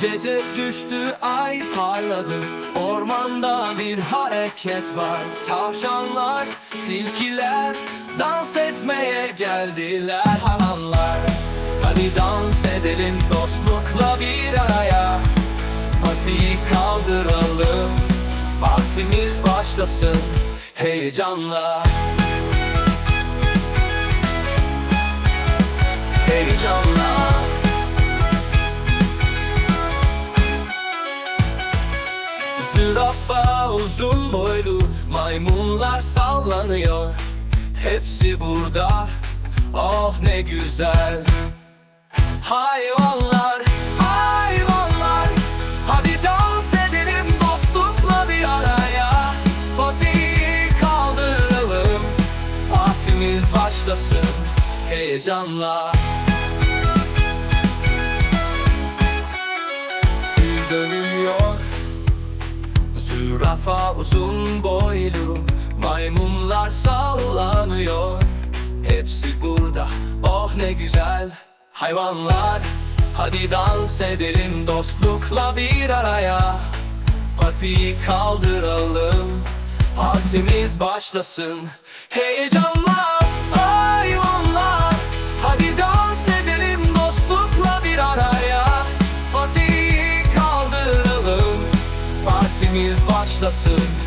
Gece düştü ay parladı. Ormanda bir hareket var. Tavşanlar, tilkiler Dans etmeye geldiler. Halanlar Hadi dans edelim dostlukla bir araya. Patiyi kaldıralım Partimiz başlasın heyecanla. Heyecanla Zürafa uzun boylu Maymunlar sallanıyor. Hepsi burada Oh ne güzel. Hayvanlar Hayvanlar Hadi dans edelim dostlukla bir araya. Patiyi kaldıralım Partimiz başlasın Heyecanla. Fil dönüyor Zürafa uzun boylu Maymunlar sallanıyor. Hepsi burada Oh ne güzel Hayvanlar. Hadi dans edelim dostlukla bir araya. Patiyi kaldıralım Partimiz başlasın. Heyecanla hayvanlar. Hadi dans edelim dostlukla bir araya. Patiyi kaldıralım Partimiz başlasın